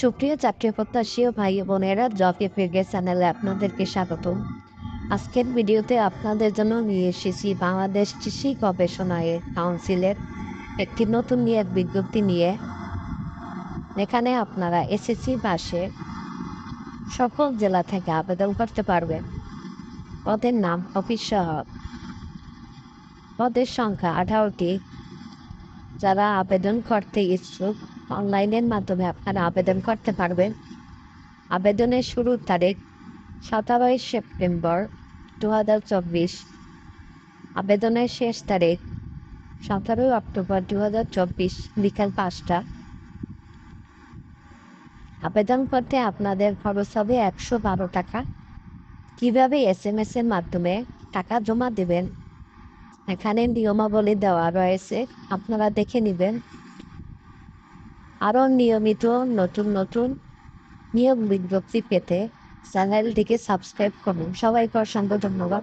সুপ্রিয় চাকরি প্রত্যাশী ও ভাই বোনেরা, জব এফেগে চ্যানেলে আপনাদেরকে স্বাগত আজকের ভিডিওতে আপনাদের জন্য নিয়ে এসেছি বাংলাদেশ কৃষি গবেষণায় কাউন্সিলের একটি নতুন নিয়োগ বিজ্ঞপ্তি নিয়ে। এখানে আপনারা এসএসসি পাশে সকল জেলা থেকে আবেদন করতে পারবেন। পদের নাম, অফিস সহায়ক পদের সংখ্যা আঠারোটি। যারা আবেদন করতে ইচ্ছুক অনলাইনের মাধ্যমে আপনারা আবেদন করতে পারবেন। আবেদনের শুরুর তারিখ সতেরোই সেপ্টেম্বর দু হাজার চব্বিশ। আবেদনের শেষ তারিখ সতেরোই অক্টোবর দু হাজার চব্বিশ, বিকাল পাঁচটা। আবেদন করতে আপনাদের খরচ হবে একশো বারো টাকা। কীভাবে এস এম এস এর মাধ্যমে টাকা জমা দেবেন? এখানে নিয়মাবলী দেওয়া রয়েছে, আপনারা দেখে নেবেন। আরও নিয়মিত নতুন নতুন নিয়োগ বিজ্ঞপ্তি পেতে চ্যানেলটিকে সাবস্ক্রাইব করুন। সবাইকে অসংখ্য ধন্যবাদ।